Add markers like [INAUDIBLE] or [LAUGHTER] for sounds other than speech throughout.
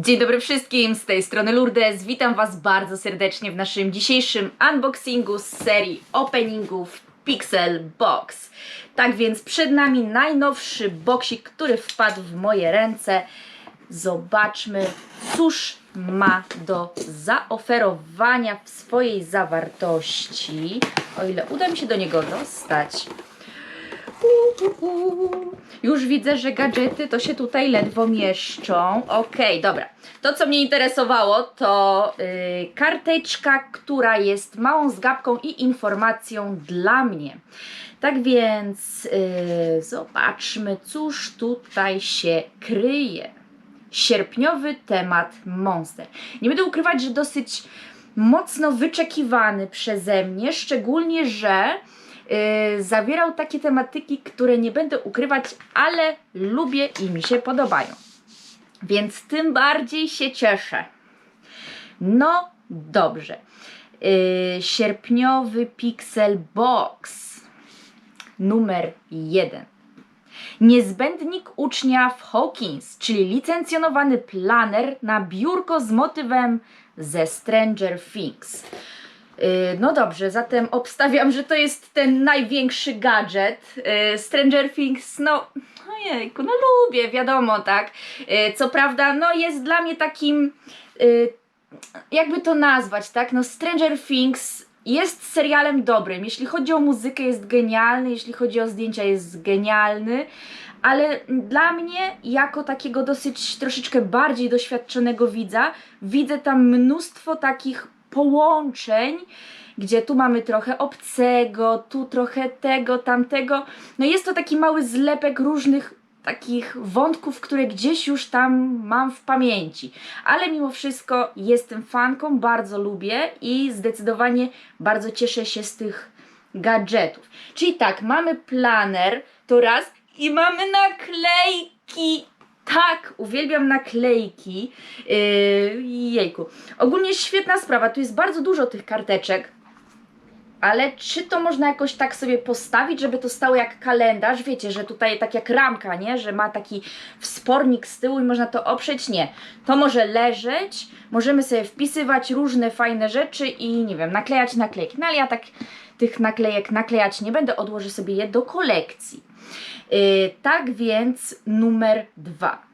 Dzień dobry wszystkim, z tej strony Lourdes. Witam Was bardzo serdecznie w naszym dzisiejszym unboxingu z serii openingów Pixel Box. Tak więc przed nami najnowszy boksik, który wpadł w moje ręce. Zobaczmy, cóż ma do zaoferowania w swojej zawartości. O ile uda mi się do niego dostać. Już widzę, że gadżety to się tutaj ledwo mieszczą. Okej, dobra. To, co mnie interesowało, to yy, karteczka, która jest małą zgabką i informacją dla mnie. Tak więc yy, zobaczmy, cóż tutaj się kryje. Sierpniowy temat Monster. Nie będę ukrywać, że dosyć mocno wyczekiwany przeze mnie, szczególnie, że yy, zawierał takie tematyki, które nie będę ukrywać, ale lubię i mi się podobają. Więc tym bardziej się cieszę. No dobrze. Yy, sierpniowy Pixel Box numer 1. Niezbędnik ucznia w Hawkins, czyli licencjonowany planer na biurko z motywem ze Stranger Things. Yy, No dobrze, zatem obstawiam, że to jest ten największy gadżet. Yy, Stranger Things, no, ojejku, no lubię, wiadomo, tak. Yy, Co prawda, no jest dla mnie takim, jakby to nazwać, tak, no Stranger Things jest serialem dobrym. Jeśli chodzi o muzykę, jest genialny, jeśli chodzi o zdjęcia, jest genialny. Ale dla mnie, jako takiego dosyć troszeczkę bardziej doświadczonego widza, widzę tam mnóstwo takich połączeń, gdzie tu mamy trochę obcego, tu trochę tego, tamtego. No jest to taki mały zlepek różnych takich wątków, które gdzieś już tam mam w pamięci. Ale mimo wszystko jestem fanką, bardzo lubię i zdecydowanie bardzo cieszę się z tych gadżetów. Czyli tak, mamy planer, to raz i mamy naklejki. Tak, uwielbiam naklejki. Yy, jejku. Ogólnie świetna sprawa, tu jest bardzo dużo tych karteczek. Ale czy to można jakoś tak sobie postawić, żeby to stało jak kalendarz? Wiecie, że tutaj tak jak ramka, nie? Że ma taki wspornik z tyłu i można to oprzeć? Nie. To może leżeć, możemy sobie wpisywać różne fajne rzeczy i nie wiem, naklejać naklejki. No ale ja tak tych naklejek naklejać nie będę, odłożę sobie je do kolekcji. Yy, tak więc numer dwa.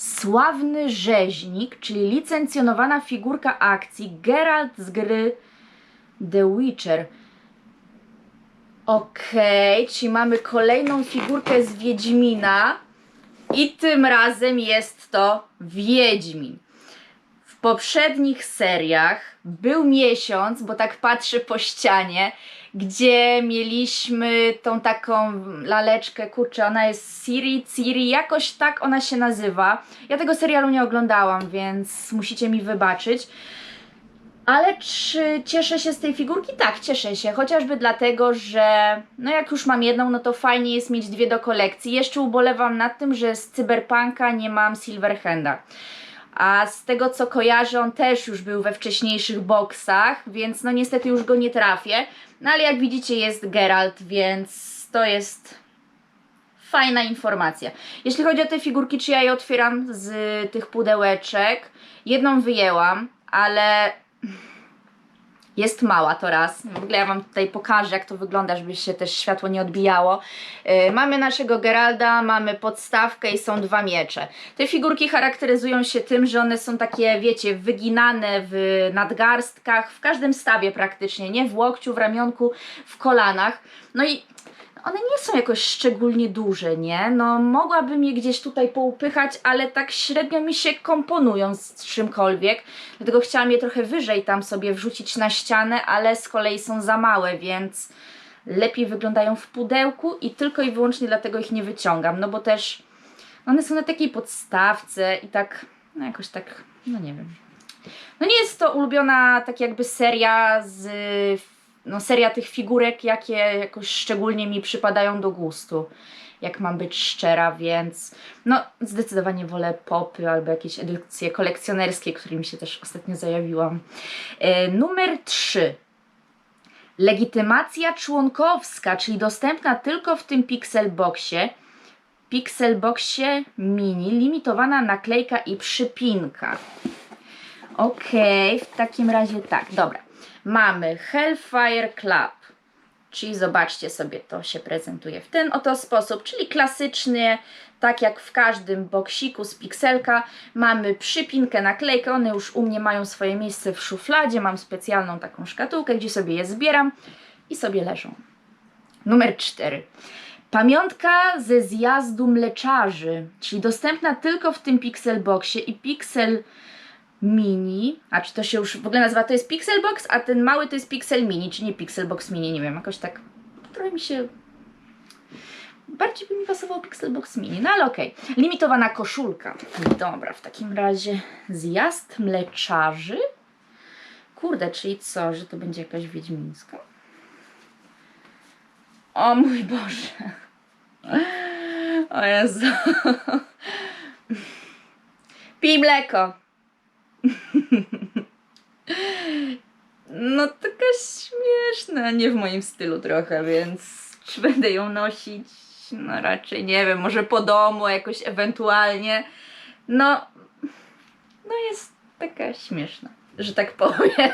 Sławny rzeźnik, czyli licencjonowana figurka akcji Geralt z gry The Witcher. Okej, czyli mamy kolejną figurkę z Wiedźmina i tym razem jest to Wiedźmin. W poprzednich seriach był miesiąc, bo tak patrzę po ścianie, gdzie mieliśmy tą taką laleczkę, kurczę, ona jest Siri, Ciri, jakoś tak ona się nazywa. Ja tego serialu nie oglądałam, więc musicie mi wybaczyć. Ale czy cieszę się z tej figurki? Tak, cieszę się, chociażby dlatego, że no jak już mam jedną, no to fajnie jest mieć dwie do kolekcji. Jeszcze ubolewam nad tym, że z Cyberpunka nie mam Silverhanda. A z tego co kojarzę, on też już był we wcześniejszych boksach, więc no niestety już go nie trafię. No ale jak widzicie jest Geralt, więc to jest fajna informacja. Jeśli chodzi o te figurki, czy ja je otwieram z tych pudełeczek, jedną wyjęłam, ale jest mała to raz. W ogóle ja Wam tutaj pokażę, jak to wygląda, żeby się też światło nie odbijało. Yy, mamy naszego Geralda, mamy podstawkę i są dwa miecze. Te figurki charakteryzują się tym, że one są takie, wiecie, wyginane w nadgarstkach, w każdym stawie praktycznie, nie? W łokciu, w ramionku, w kolanach. No i one nie są jakoś szczególnie duże, nie? No, mogłabym je gdzieś tutaj poupychać, ale tak średnio mi się komponują z czymkolwiek. Dlatego chciałam je trochę wyżej tam sobie wrzucić na ścianę, ale z kolei są za małe, więc lepiej wyglądają w pudełku i tylko i wyłącznie dlatego ich nie wyciągam. No bo też one są na takiej podstawce i tak, no jakoś tak, no nie wiem. No nie jest to ulubiona tak jakby seria z no, seria tych figurek, jakie jakoś szczególnie mi przypadają do gustu, jak mam być szczera, więc no zdecydowanie wolę popy albo jakieś edycje kolekcjonerskie, którymi się też ostatnio zajawiłam. E, numer 3. Legitymacja członkowska, czyli dostępna tylko w tym Pixelboxie. Pixelboxie Mini limitowana naklejka i przypinka. Okej, w takim razie tak, dobra. Mamy Hellfire Club, czyli zobaczcie sobie, to się prezentuje w ten oto sposób, czyli klasycznie, tak jak w każdym boksiku z pikselka, mamy przypinkę, naklejkę, one już u mnie mają swoje miejsce w szufladzie, mam specjalną taką szkatułkę, gdzie sobie je zbieram i sobie leżą. Numer 4. Pamiątka ze zjazdu mleczarzy, czyli dostępna tylko w tym Pixelboxie i Pixel Mini, a czy to się już w ogóle nazywa, to jest Pixelbox, a ten mały to jest Pixel Mini, czy nie Pixelbox Mini, nie wiem, jakoś tak trochę mi się... Bardziej by mi pasował Pixelbox Mini, no ale okej. Limitowana koszulka. Dobra, w takim razie zjazd mleczarzy. Kurde, czyli co, że to będzie jakaś wiedźmińska? O mój Boże. O Jezu. Pij mleko. [LAUGHS] No taka śmieszna, nie w moim stylu trochę, więc czy będę ją nosić? No raczej nie wiem, może po domu jakoś ewentualnie. No, no jest taka śmieszna, że tak powiem.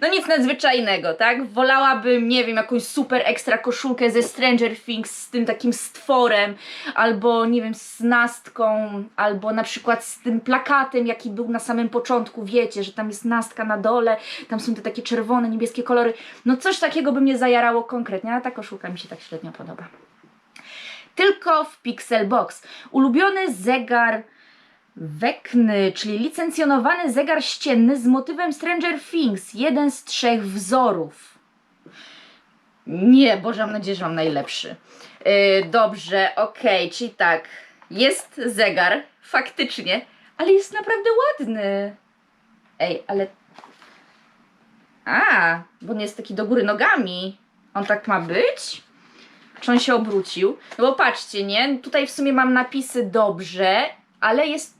No nic nadzwyczajnego, tak? Wolałabym, nie wiem, jakąś super ekstra koszulkę ze Stranger Things z tym takim stworem, albo nie wiem, z nastką, albo na przykład z tym plakatem, jaki był na samym początku, wiecie, że tam jest nastka na dole, tam są te takie czerwone, niebieskie kolory. No coś takiego by mnie zajarało konkretnie, ale ta koszulka mi się tak średnio podoba. Tylko w Pixelbox. Ulubiony zegar Wekny, czyli licencjonowany zegar ścienny z motywem Stranger Things. Jeden z trzech wzorów. Nie, Boże, mam nadzieję, że mam najlepszy. Yy, dobrze, okej, czyli tak. Jest zegar, faktycznie, ale jest naprawdę ładny. Ej, ale. A, bo on jest taki do góry nogami. On tak ma być? Czy on się obrócił? No bo patrzcie, nie? Tutaj w sumie mam napisy dobrze, ale jest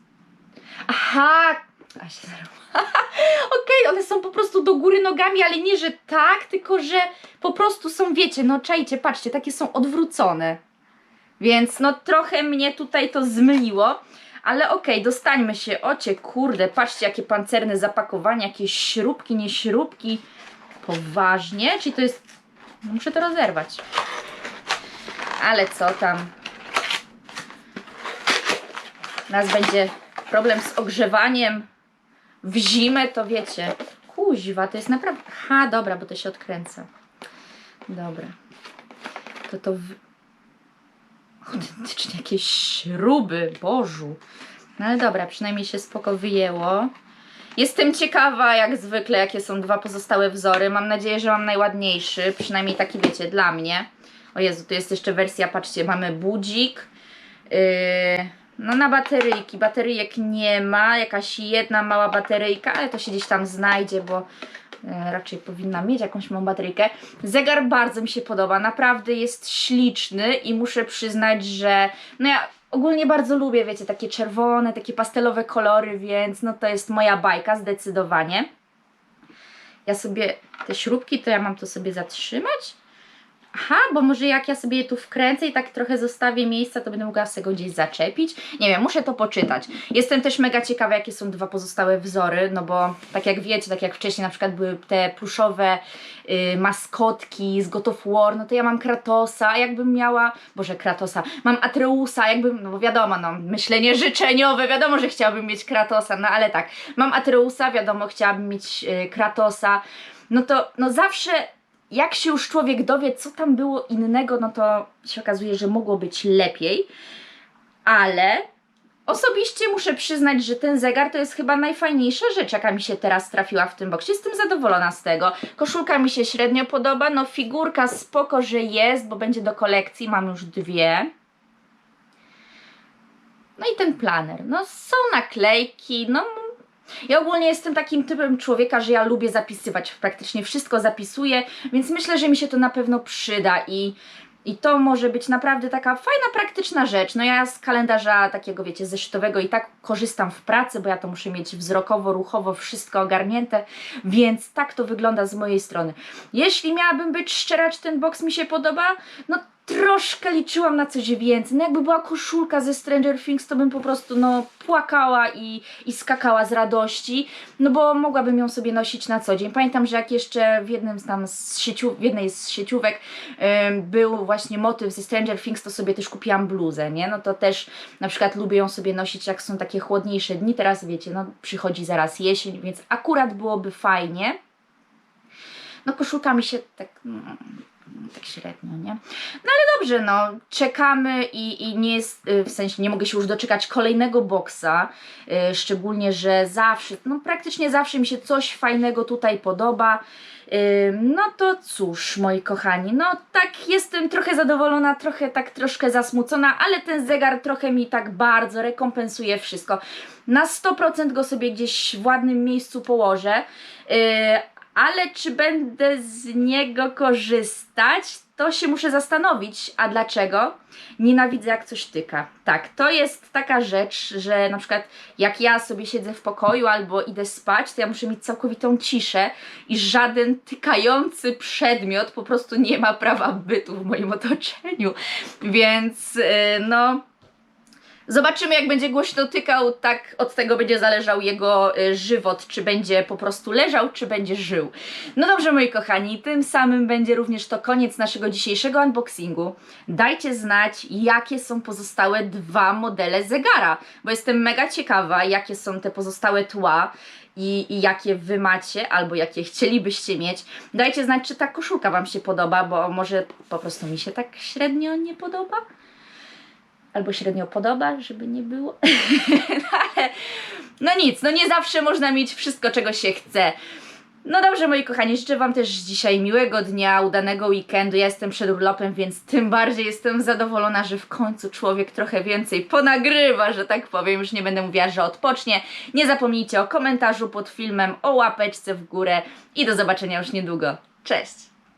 Aha! A się. [LAUGHS] Okej, one są po prostu do góry nogami, ale nie, że tak, tylko że po prostu są, wiecie, no czajcie, patrzcie, takie są odwrócone. Więc no trochę mnie tutaj to zmyliło, ale okej, dostańmy się. Ocie, kurde, patrzcie jakie pancerne zapakowanie, jakieś śrubki, nie śrubki. Poważnie? Czyli to jest... Muszę to rozerwać. Ale co tam? Nas będzie problem z ogrzewaniem w zimę, to wiecie. Kuźwa, to jest naprawdę... Ha, dobra, bo to się odkręca. Dobra. To to... W... Autentycznie jakieś śruby, Bożu. No ale dobra, przynajmniej się spoko wyjęło. Jestem ciekawa, jak zwykle, jakie są dwa pozostałe wzory. Mam nadzieję, że mam najładniejszy, przynajmniej taki, wiecie, dla mnie. O Jezu, tu jest jeszcze wersja, patrzcie, mamy budzik. Yy, no na bateryjki. Bateryjek nie ma. Jakaś jedna mała bateryjka, ale to się gdzieś tam znajdzie, bo e, raczej powinna mieć jakąś małą bateryjkę. Zegar bardzo mi się podoba. Naprawdę jest śliczny i muszę przyznać, że no ja ogólnie bardzo lubię, wiecie, takie czerwone, takie pastelowe kolory, więc no to jest moja bajka zdecydowanie. Ja sobie te śrubki, to ja mam to sobie zatrzymać. Aha, bo może jak ja sobie je tu wkręcę i tak trochę zostawię miejsca, to będę mogła sobie go gdzieś zaczepić. Nie wiem, muszę to poczytać. Jestem też mega ciekawa, jakie są dwa pozostałe wzory, no bo tak jak wiecie, tak jak wcześniej na przykład były te pluszowe y, maskotki z God of War, no to ja mam Kratosa, a jakbym miała, boże Kratosa, mam Atreusa, jakbym, no bo wiadomo, no myślenie życzeniowe, wiadomo, że chciałabym mieć Kratosa, no ale tak, mam Atreusa, wiadomo, chciałabym mieć y, Kratosa, no to no zawsze jak się już człowiek dowie, co tam było innego, no to się okazuje, że mogło być lepiej. Ale osobiście muszę przyznać, że ten zegar to jest chyba najfajniejsza rzecz, jaka mi się teraz trafiła w tym boksie. Jestem zadowolona z tego. Koszulka mi się średnio podoba, no figurka spoko, że jest, bo będzie do kolekcji, mam już dwie. No i ten planer. No są naklejki, no ja ogólnie jestem takim typem człowieka, że ja lubię zapisywać, praktycznie wszystko zapisuję, więc myślę, że mi się to na pewno przyda i, i to może być naprawdę taka fajna, praktyczna rzecz. No ja z kalendarza takiego, wiecie, zeszytowego i tak korzystam w pracy, bo ja to muszę mieć wzrokowo, ruchowo, wszystko ogarnięte, więc tak to wygląda z mojej strony. Jeśli miałabym być szczera, czy ten box mi się podoba, no troszkę liczyłam na coś więcej. No jakby była koszulka ze Stranger Things, to bym po prostu no płakała i, i skakała z radości, no bo mogłabym ją sobie nosić na co dzień. Pamiętam, że jak jeszcze w jednym z tam z sieciu, w jednej z sieciówek był właśnie motyw ze Stranger Things, to sobie też kupiłam bluzę, nie? No to też na przykład lubię ją sobie nosić jak są takie chłodniejsze dni. Teraz wiecie, no przychodzi zaraz jesień, więc akurat byłoby fajnie. No koszulka mi się tak, mm, tak średnio, nie? No ale dobrze, no czekamy i, i nie jest, y, w sensie nie mogę się już doczekać kolejnego boksa, y, szczególnie, że zawsze, no praktycznie zawsze mi się coś fajnego tutaj podoba. Y, No to cóż, moi kochani, no tak jestem trochę zadowolona, trochę tak troszkę zasmucona, ale ten zegar trochę mi tak bardzo rekompensuje wszystko. Na 100% go sobie gdzieś w ładnym miejscu położę, ale czy będę z niego korzystać, to się muszę zastanowić. A dlaczego? Nienawidzę jak coś tyka. Tak, to jest taka rzecz, że na przykład jak ja sobie siedzę w pokoju albo idę spać, to ja muszę mieć całkowitą ciszę i żaden tykający przedmiot po prostu nie ma prawa bytu w moim otoczeniu. Więc yy, no. Zobaczymy, jak będzie głośno tykał, tak od tego będzie zależał jego y, żywot, czy będzie po prostu leżał, czy będzie żył. No dobrze, moi kochani, tym samym będzie również to koniec naszego dzisiejszego unboxingu. Dajcie znać, jakie są pozostałe dwa modele zegara, bo jestem mega ciekawa, jakie są te pozostałe tła. I, I jakie wy macie, albo jakie chcielibyście mieć. Dajcie znać, czy ta koszulka Wam się podoba, bo może po prostu mi się tak średnio nie podoba albo średnio podoba, żeby nie było. [LAUGHS] no ale no nic, no nie zawsze można mieć wszystko, czego się chce. No dobrze, moi kochani, życzę Wam też dzisiaj miłego dnia, udanego weekendu. Ja jestem przed urlopem, więc tym bardziej jestem zadowolona, że w końcu człowiek trochę więcej ponagrywa, że tak powiem. Już nie będę mówiła, że odpocznie. Nie zapomnijcie o komentarzu pod filmem, o łapeczce w górę i do zobaczenia już niedługo. Cześć!